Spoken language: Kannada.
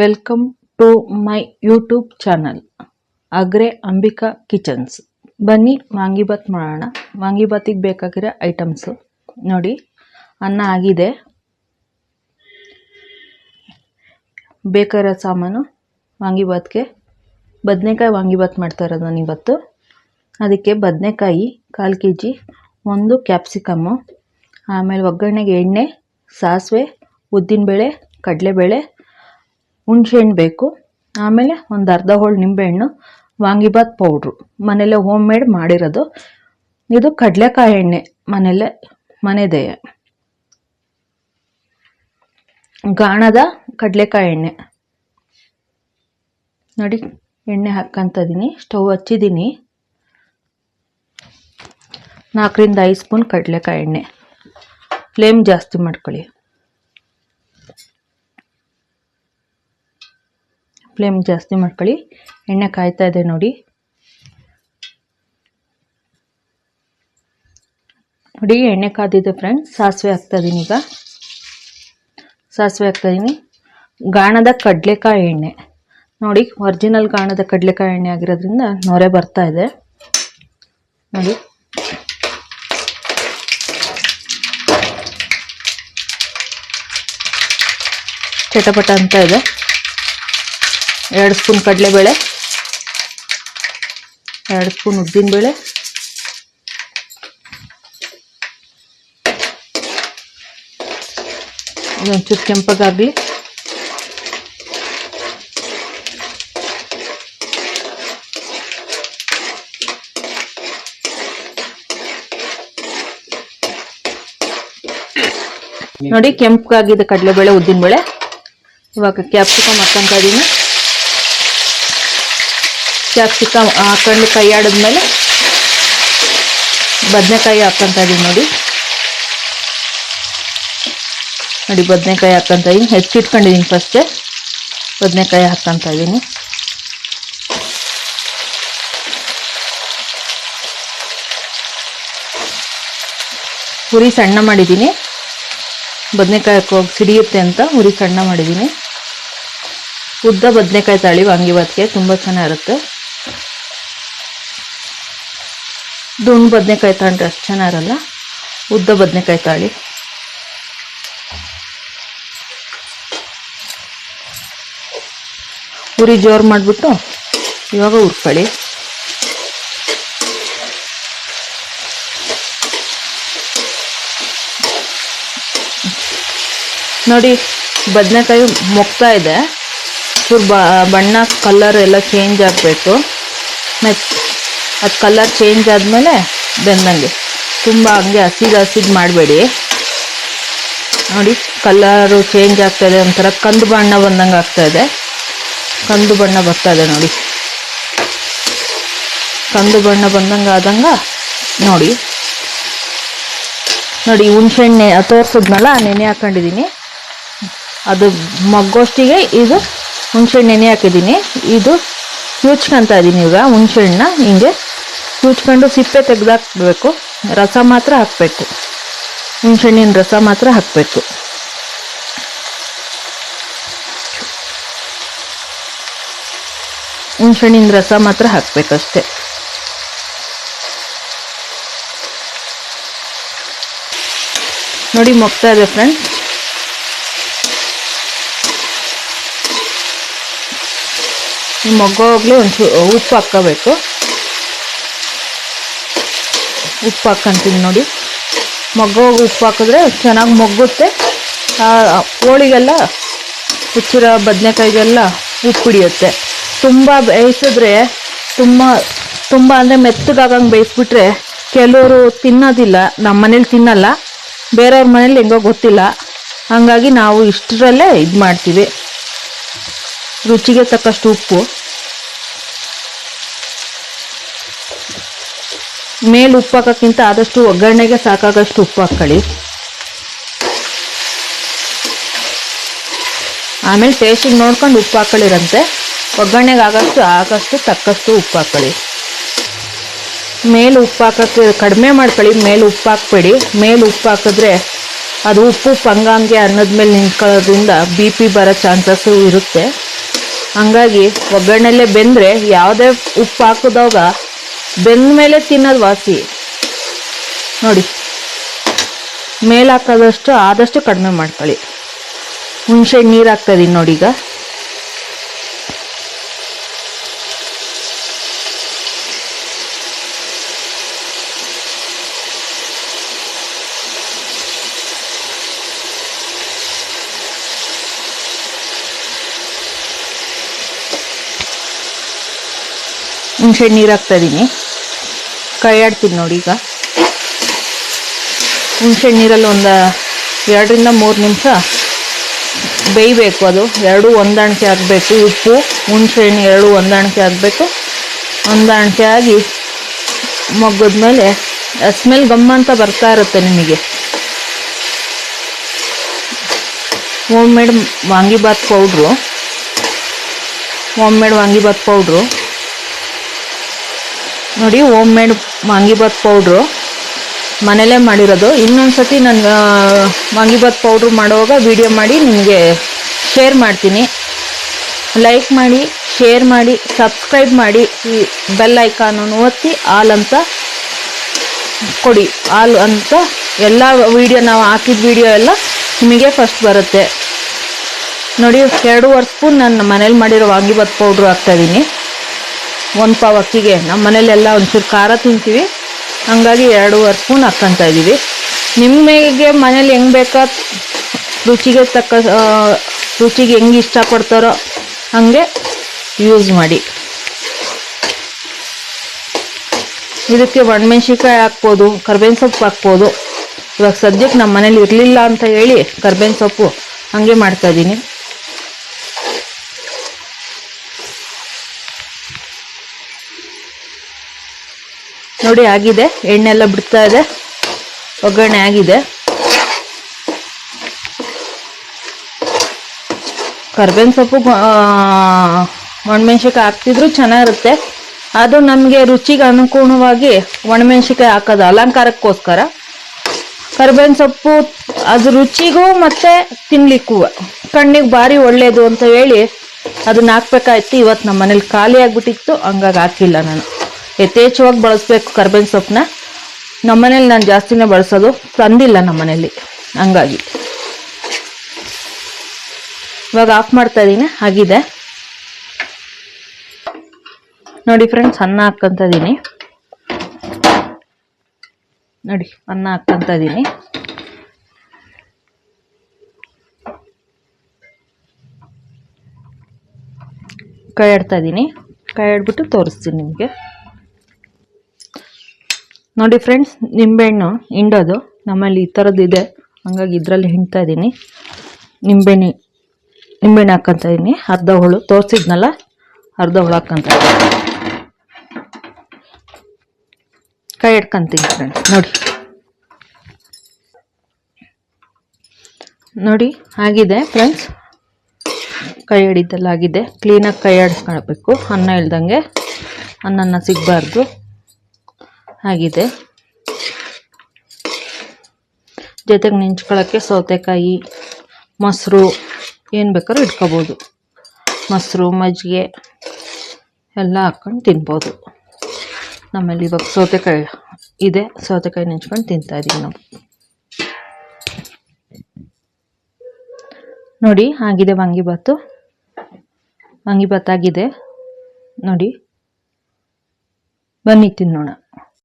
Welcome to my YouTube channel Agre Ambika kitchens ಬನ್ನಿ ವಾಂಗಿಬಾತ್ ಮಾಡೋಣ. ವಾಂಗಿಬಾತಿಗೆ ಬೇಕಾಗಿರೋ ಐಟಮ್ಸು ನೋಡಿ, ಅನ್ನ ಆಗಿದೆ. ಬೇಕಾಗಿರೋ ಸಾಮಾನು ವಾಂಗಿಬಾತ್ಗೆ ಬದನೆಕಾಯಿ ವಾಂಗಿಬಾತ್ ಮಾಡ್ತಾ ಇರೋದು ನಾನು ಇವತ್ತು. ಅದಕ್ಕೆ ಬದನೆಕಾಯಿ ಕಾಲು ಕೆ ಜಿ ಒಂದು ಕ್ಯಾಪ್ಸಿಕಮ್ಮು ಆಮೇಲೆ ಒಗ್ಗರಣೆಗೆ ಎಣ್ಣೆ, ಸಾಸಿವೆ, ಉದ್ದಿನಬೇಳೆ, ಕಡಲೆಬೇಳೆ ಹುಣ್ಸೆಹಣ್ಣು ಬೇಕು. ಆಮೇಲೆ ಒಂದು ಅರ್ಧ ಹೋಳು ನಿಂಬೆಹಣ್ಣು ವಾಂಗಿಬಾತ್ ಪೌಡ್ರು ಮನೆಯಲ್ಲೇ ಹೋಮ್ ಮೇಡ್ ಮಾಡಿರೋದು. ಇದು ಕಡಲೆಕಾಯಿ ಎಣ್ಣೆ ಮನೆಯಲ್ಲೇ ಮನೆದೇ ಗಾಣದ ಕಡಲೆಕಾಯಿ ಎಣ್ಣೆ. ನೋಡಿ, ಎಣ್ಣೆ ಹಾಕ್ಕಂತ ಇದೀನಿ. ಸ್ಟವ್ ಹಚ್ಚಿದ್ದೀನಿ ನಾಲ್ಕರಿಂದ ಐದು ಸ್ಪೂನ್ ಕಡಲೆಕಾಯಿ ಎಣ್ಣೆ. ಫ್ಲೇಮ್ ಜಾಸ್ತಿ ಮಾಡ್ಕೊಳ್ಳಿ. ಫ್ಲೇಮ್ ಜಾಸ್ತಿ ಮಾಡ್ಕೊಳ್ಳಿ. ಎಣ್ಣೆ ಕಾಯ್ತಾ ಇದೆ ನೋಡಿ. ನೋಡಿ, ಎಣ್ಣೆ ಕಾದಿದೆ ಫ್ರೆಂಡ್ಸ್ ಸಾಸಿವೆ ಹಾಕ್ತಾಯಿದ್ದೀನಿ ಈಗ. ಸಾಸಿವೆ ಹಾಕ್ತಾಯಿದ್ದೀನಿ ಗಾಣದ ಕಡಲೆಕಾಯಿ ಎಣ್ಣೆ. ನೋಡಿ ಒರಿಜಿನಲ್ ಗಾಣದ ಕಡಲೆಕಾಯಿ ಎಣ್ಣೆ ಆಗಿರೋದ್ರಿಂದ ನೊರೆ ಬರ್ತಾ ಇದೆ. ನೋಡಿ. ಚಟಪಟ ಅಂತ ಇದೆ. ಎರಡು ಸ್ಪೂನ್ ಕಡಲೆಬೇಳೆ, ಎರಡು ಸ್ಪೂನ್ ಉದ್ದಿನಬೇಳೆ ಒಂಚೂರು ಕೆಂಪಗಾಗಲಿ. ನೋಡಿ ಕೆಂಪಗಾಗಿದೆ ಕಡಲೆಬೇಳೆ, ಉದ್ದಿನಬೇಳೆ. ಇವಾಗ ಕ್ಯಾಪ್ಸಿಕಮ್ ಹಾಕೊಂತ ಇದೀನಿ ಕ್ಯಾಪ್ಸಿಕಮ್ ಹಾಕೊಂಡು ಕೈ ಆಡಿದ್ಮೇಲೆ ಬದನೆಕಾಯಿ ಹಾಕೊಂತ ಇದೀನಿ ನೋಡಿ. ನೋಡಿ, ಬದನೆಕಾಯಿ ಹಾಕೊಂತ ಇದೀನಿ. ಹೆಚ್ಚಿಟ್ಕೊಂಡಿದ್ದೀನಿ ಫಸ್ಟೇ ಬದನೆಕಾಯಿ ಹಾಕೊಂತ ಇದ್ದೀನಿ ಹುರಿ ಸಣ್ಣ ಮಾಡಿದ್ದೀನಿ ಬದನೆಕಾಯಿ ಸಿಡಿಯುತ್ತೆ ಅಂತ ಹುರಿ ಸಣ್ಣ ಮಾಡಿದ್ದೀನಿ ಉದ್ದ ಬದನೆಕಾಯಿ ತಾಳಿ ವಾಂಗಿಭಾತ್ಗೆ ತುಂಬ ಚೆನ್ನಾಗಿರುತ್ತೆ. ದುಂಡು ಬದನೆಕಾಯಿ ತಗೊಂಡ್ರೆ ಅಷ್ಟು ಚೆನ್ನಾಗಿರಲ್ಲ? ಉದ್ದ ಬದನೆಕಾಯಿ ತಾಳಿ. ಉರಿ ಜೋರು ಮಾಡಿಬಿಟ್ಟು ಇವಾಗ ಹುರ್ಕೊಳ್ಳಿ. ನೋಡಿ, ಬದನೆಕಾಯಿ ಮೊಗ್ತಾ ಇದೆ. ಬಣ್ಣ ಕಲರ್ ಎಲ್ಲ ಚೇಂಜ್ ಆಗಬೇಕು. ಮತ್ತು ಅದು ಕಲರ್ ಚೇಂಜ್ ಆದಮೇಲೆ ಬೆಂದಂಗೆ. ತುಂಬ ಹಂಗೆ ಹಸಿದು ಹಸಿದು ಮಾಡಬೇಡಿ. ನೋಡಿ ಕಲ್ಲರು ಚೇಂಜ್ ಆಗ್ತಾಯಿದೆ ಒಂಥರ ಕಂದು ಬಣ್ಣ ಬಂದಂಗೆ ಆಗ್ತಾಯಿದೆ ಕಂದು ಬಣ್ಣ ಬರ್ತಾ ನೋಡಿ. ಕಂದು ಬಣ್ಣ ಬಂದಂಗೆ ಆದಂಗೆ ನೋಡಿ. ನೋಡಿ, ಹುಣಸೆಣ್ಣೆ ತೋರಿಸಿದ್ನಲ್ಲ, ನೆನೆ ಹಾಕೊಂಡಿದ್ದೀನಿ. ಅದು ಮಗ್ಗೋಷ್ಟಿಗೆ ಇದು ಹುಣಸೆಣ್ಣೆ ನೆನೆ ಹಾಕಿದ್ದೀನಿ. ಇದು ಕ್ಯೂಚ್ಕೊಂತ ಇದ್ದೀನಿ ಈಗ ಹುಣ್ಸೆಹಣ್ಣನ್ನ ಹಿಂಗೆ. ಕ್ಯೂಚ್ಕೊಂಡು ಸಿಪ್ಪೆ ತೆಗೆದಾಕ್ಬೇಕು. ರಸ ಮಾತ್ರ ಹಾಕಬೇಕು. ಹುಣ್ಸೆಹಣ್ಣಿನ ರಸ ಮಾತ್ರ ಹಾಕಬೇಕು. ಹುಣ್ಸೆಹಣ್ಣಿನ ರಸ ಮಾತ್ರ ಹಾಕಬೇಕಷ್ಟೆ. ನೋಡಿ ಮೊಗ್ತಾ ಇದೆ ಫ್ರೆಂಡ್ಸ್. ಮೊಗ್ಗೋಗ್ಲಿ ಒಂಚೂರು ಉಪ್ಪು ಹಾಕ್ಕೋಬೇಕು. ಉಪ್ಪು ಹಾಕ್ಕೊಂತೀನಿ ನೋಡಿ. ಮಗ್ಗೋಗಿ ಉಪ್ಪು ಹಾಕಿದ್ರೆ ಚೆನ್ನಾಗಿ ಮೊಗ್ಗುತ್ತೆ. ಹೋಳಿಗೆಲ್ಲ ಹುಚ್ಚಿರೋ ಬದನೆಕಾಯಿಗೆಲ್ಲ ಉಪ್ಪು ಹಿಡಿಯುತ್ತೆ. ತುಂಬ ಬೇಯಿಸಿದ್ರೆ ತುಂಬ ತುಂಬ ಅಂದರೆ ಮೆತ್ತಗಾಗಂಗೆ ಬೇಯಿಸ್ಬಿಟ್ರೆ ಕೆಲವರು ತಿನ್ನೋದಿಲ್ಲ ನಮ್ಮ ಮನೇಲಿ ತಿನ್ನಲ್ಲ. ಬೇರೆಯವ್ರ ಮನೇಲಿ ಹೆಂಗೋ ಗೊತ್ತಿಲ್ಲ. ಹಾಗಾಗಿ ನಾವು ಇಷ್ಟರಲ್ಲೇ ಇದು ಮಾಡ್ತೀವಿ ರುಚಿಗೆ ತಕ್ಕಷ್ಟು ಉಪ್ಪು. ಮೇಲೆ ಉಪ್ಪು ಹಾಕೋಕ್ಕಿಂತ ಆದಷ್ಟು ಒಗ್ಗರಣೆಗೆ ಸಾಕಾಗಷ್ಟು ಉಪ್ಪು ಹಾಕ್ಕೊಳ್ಳಿ ಆಮೇಲೆ ಟೇಸ್ಟಿಗೆ ನೋಡ್ಕೊಂಡು ಉಪ್ಪು ಹಾಕ್ಕೊಳ್ಳಿರಂತೆ ಒಗ್ಗರಣೆಗೆ ಆಗಷ್ಟು ಆಗಷ್ಟು ತಕ್ಕಷ್ಟು ಉಪ್ಪು ಹಾಕ್ಕೊಳ್ಳಿ ಮೇಲೆ ಉಪ್ಪು ಹಾಕೋಕ್ಕೆ ಕಡಿಮೆ ಮಾಡ್ಕೊಳ್ಳಿ, ಮೇಲೆ ಉಪ್ಪು ಹಾಕ್ಬೇಡಿ ಮೇಲೆ ಉಪ್ಪು ಹಾಕಿದ್ರೆ ಅದು ಉಪ್ಪು ಪಂಗಾಂಗೆ ಅನ್ನದ ಮೇಲೆ ನಿಂತ್ಕೊಳ್ಳೋದ್ರಿಂದ ಬಿ ಪಿ ಬರೋ ಚಾನ್ಸಸ್ಸು ಇರುತ್ತೆ. ಹಂಗಾಗಿ ಒಗ್ಗರಣೆಲ್ಲೇ ಬೆಂದರೆ ಯಾವುದೇ ಉಪ್ಪು ಹಾಕಿದಾಗ ಬೆಂದ ಮೇಲೆ ತಿನ್ನೋದು ವಾಸಿ. ನೋಡಿ ಮೇಲೆ ಆದಷ್ಟು ಕಡಿಮೆ ಮಾಡ್ಕೊಳ್ಳಿ. ಹುಣಸೆ ನೀರು ಹಾಕ್ತಾಯಿದ್ದೀನಿ ನೋಡಿ ಈಗ. ಹುಣಸೆ ನೀರು ಹಾಕ್ತಾ ಇದ್ದೀನಿ ಕೈ ಆಡ್ತೀನಿ ನೋಡಿ ಈಗ. ಹುಣಸೆ ನೀರಲ್ಲಿ ಒಂದು ಎರಡರಿಂದ ಮೂರು ನಿಮಿಷ ಬೇಯಬೇಕು ಅದು. ಎರಡು ಹೊಂದಾಣಿಕೆ ಆಗಬೇಕು ಉಪ್ಪು ಹುಣಸೆ ಹಣ್ಣು ಎರಡು ಹೊಂದಾಣಿಕೆ ಆಗಬೇಕು. ಹೊಂದಾಣಿಕೆ ಆಗಿ ಮೊಗ್ಗದ್ಮೇಲೆ ಸ್ಮೆಲ್ ಗಮ್ಮ ಅಂತ ಬರ್ತಾ ಇರುತ್ತೆ ನಿಮಗೆ. Home made vangibath powder home made vangibath powder ನೋಡಿ ಹೋಮ್ ಮೇಡ್ ವಾಂಗಿಬಾತ್ ಪೌಡ್ರು ಮನೇಲೇ ಮಾಡಿರೋದು. ಇನ್ನೊಂದು ಸತಿ ನಾನು ವಾಂಗಿಬಾತ್ ಪೌಡ್ರು ಮಾಡುವಾಗ ವಿಡಿಯೋ ಮಾಡಿ ನಿಮಗೆ ಶೇರ್ ಮಾಡ್ತೀನಿ. ಲೈಕ್ ಮಾಡಿ ಶೇರ್ ಮಾಡಿ ಸಬ್ಸ್ಕ್ರೈಬ್ ಮಾಡಿ, ಈ ಬೆಲ್ ಐಕಾನನ್ನು ಒತ್ತಿ, ಆಲ್ ಅಂತ ಕೊಡಿ. ಆಲ್ ಅಂತ ಎಲ್ಲ ವಿಡಿಯೋ ನಾವು ಹಾಕಿದ ವಿಡಿಯೋ ಎಲ್ಲ ನಿಮಗೆ ಫಸ್ಟ್ ಬರುತ್ತೆ. ನೋಡಿ ಎರಡೂವರೆ ಸ್ಪೂನ್ ನಾನು ಮನೇಲಿ ಮಾಡಿರೋ ವಾಂಗಿಬಾತ್ ಪೌಡ್ರು ಹಾಕ್ತಾಯಿದ್ದೀನಿ ಒಂದು ಪಾವು ಅಕ್ಕಿಗೆ. ನಮ್ಮ ಮನೇಲೆಲ್ಲ ಒಂಚೂರು ಖಾರ ತಿಂತೀವಿ. ಹಂಗಾಗಿ ಎರಡೂವರೆ ಸ್ಪೂನ್ ಹಾಕ್ಕೊಂತ ಇದ್ದೀವಿ. ನಿಮಗೆ ಮನೇಲಿ ಹೆಂಗೆ ಬೇಕಾ? ರುಚಿಗೆ ತಕ್ಕ ರುಚಿಗೆ ಹೆಂಗೆ ಇಷ್ಟಪಡ್ತಾರೋ ಹಾಗೆ ಯೂಸ್ ಮಾಡಿ. ಇದಕ್ಕೆ ಒಣಮೆಣ್ಸಿನ್ಕಾಯಿ ಹಾಕ್ಬೋದು, ಕರ್ಬೇವಿನ ಸೊಪ್ಪು ಹಾಕ್ಬೋದು. ಇವಾಗ ಸದ್ಯಕ್ಕೆ ನಮ್ಮ ಮನೇಲಿ ಇರಲಿಲ್ಲ ಅಂತ ಹೇಳಿ ಕರ್ಬೇವಿನ ಸೊಪ್ಪು ಹಾಗೆ ಮಾಡ್ತಾಯಿದ್ದೀನಿ ನೋಡಿ, ಆಗಿದೆ. ಎಣ್ಣೆ ಎಲ್ಲ ಬಿಡ್ತಾ ಇದೆ. ಒಗ್ಗರಣೆ ಆಗಿದೆ. ಕರ್ಬೇವಿನ ಸೊಪ್ಪು ಒಣಮೆಣ್ಸಿನ್ಕಾಯಿ ಹಾಕ್ತಿದ್ರು ಚೆನ್ನಾಗಿರುತ್ತೆ. ಅದು ನಮಗೆ ರುಚಿಗೆ ಅನುಗುಣವಾಗಿ ಒಣಮೆಣ್ಸಿನ್ಕಾಯಿ ಹಾಕೋದು, ಅಲಂಕಾರಕ್ಕೋಸ್ಕರ. ಕರ್ಬೇವಿನ ಸೊಪ್ಪು, ಅದು ರುಚಿಗೂ ಮತ್ತೆ ತಿನ್ಲಿಕ್ಕೂ, ಕಣ್ಣಿಗೆ ಭಾರಿ ಒಳ್ಳೆಯದು ಅಂತ ಹೇಳಿ ಅದನ್ನ ಹಾಕ್ಬೇಕಾಯ್ತು. ಇವತ್ತು ನಮ್ಮ ಮನೇಲಿ ಖಾಲಿ ಆಗಿಬಿಟ್ಟಿತ್ತು. ಹಂಗಾಗಿ ಹಾಕಿಲ್ಲ ನಾನು. ಯಥೇಚ್ಛವಾಗಿ ಬಳಸ್ಬೇಕು ಕರ್ಬೇವಿನ ಸೊಪ್ಪನ್ನ ನಮ್ಮನೇಲಿ ನಾನು ಜಾಸ್ತಿನೇ ಬಳಸೋದು ತಂದಿಲ್ಲ ನಮ್ಮನೇಲಿ, ಹಂಗಾಗಿ. ಇವಾಗ ಆಫ್ ಮಾಡ್ತಾ ಇದ್ದೀನಿ, ಆಗಿದೆ. ನೋಡಿ ಫ್ರೆಂಡ್ಸ್ ಅನ್ನ ಹಾಕ್ಕೊಂತ ಇದ್ದೀನಿ. ನೋಡಿ, ಅನ್ನ ಹಾಕ್ಕೊಂತ ಇದ್ದೀನಿ. ಕೈ ಆಡ್ತಾ ಇದ್ದೀನಿ. ಕೈ ಆಡ್ಬಿಟ್ಟು ತೋರಿಸ್ತೀನಿ ನಿಮಗೆ. ನೋಡಿ ಫ್ರೆಂಡ್ಸ್ ನಿಂಬೆಹಣ್ಣು ಹಿಂಡೋದು. ನಮ್ಮಲ್ಲಿ ಈ ಥರದ್ದು ಇದೆ. ಹಂಗಾಗಿ ಇದರಲ್ಲಿ ಹಿಂಡ್ತಾ ಇದ್ದೀನಿ. ನಿಂಬೆಹಣ್ಣು ನಿಂಬೆಹಣ್ಣು ಹಾಕ್ಕೊತ ಇದ್ದೀನಿ. ಅರ್ಧ ಹುಳು ತೋರಿಸಿದ್ನಲ್ಲ, ಅರ್ಧ ಹುಳು ಹಾಕ್ಕೊತ ಇದ್ದೀನಿ. ಕೈ ಹಿಡ್ಕೊಂತೀನಿ ಫ್ರೆಂಡ್ಸ್ ನೋಡಿ. ನೋಡಿ, ಆಗಿದೆ ಫ್ರೆಂಡ್ಸ್ ಕೈ ಹಿಡಿದೆಲ್ಲ ಆಗಿದೆ ಕ್ಲೀನಾಗಿ ಕೈ ಆಡಿಸ್ಕೊಳ್ಬೇಕು. ಅನ್ನ ಇಲ್ದಂಗೆ. ಅನ್ನನ ಸಿಗಬಾರ್ದು. ಆಗಿದೆ. ಜೊತೆಗೆ ನೆಂಚ್ಕೊಳ್ಳೋಕ್ಕೆ ಸೌತೆಕಾಯಿ, ಮೊಸರು ಏನು ಬೇಕಾದ್ರೂ ಇಟ್ಕೋಬೋದು. ಮೊಸರು, ಮಜ್ಜಿಗೆ ಎಲ್ಲ ಹಾಕ್ಕೊಂಡು ತಿನ್ಬೋದು. ನಮ್ಮಲ್ಲಿ ಇವಾಗ ಸೌತೆಕಾಯಿ ಇದೆ. ಸೌತೆಕಾಯಿ ನೆಂಚ್ಕೊಂಡು ತಿಂತಾ ಇದೀವಿ ನಾವು. ನೋಡಿ, ಆಗಿದೆ ವಾಂಗಿಬಾತು ವಾಂಗಿಬಾತ್ ಆಗಿದೆ ನೋಡಿ. ಬನ್ನಿ ತಿನ್ನೋಣ.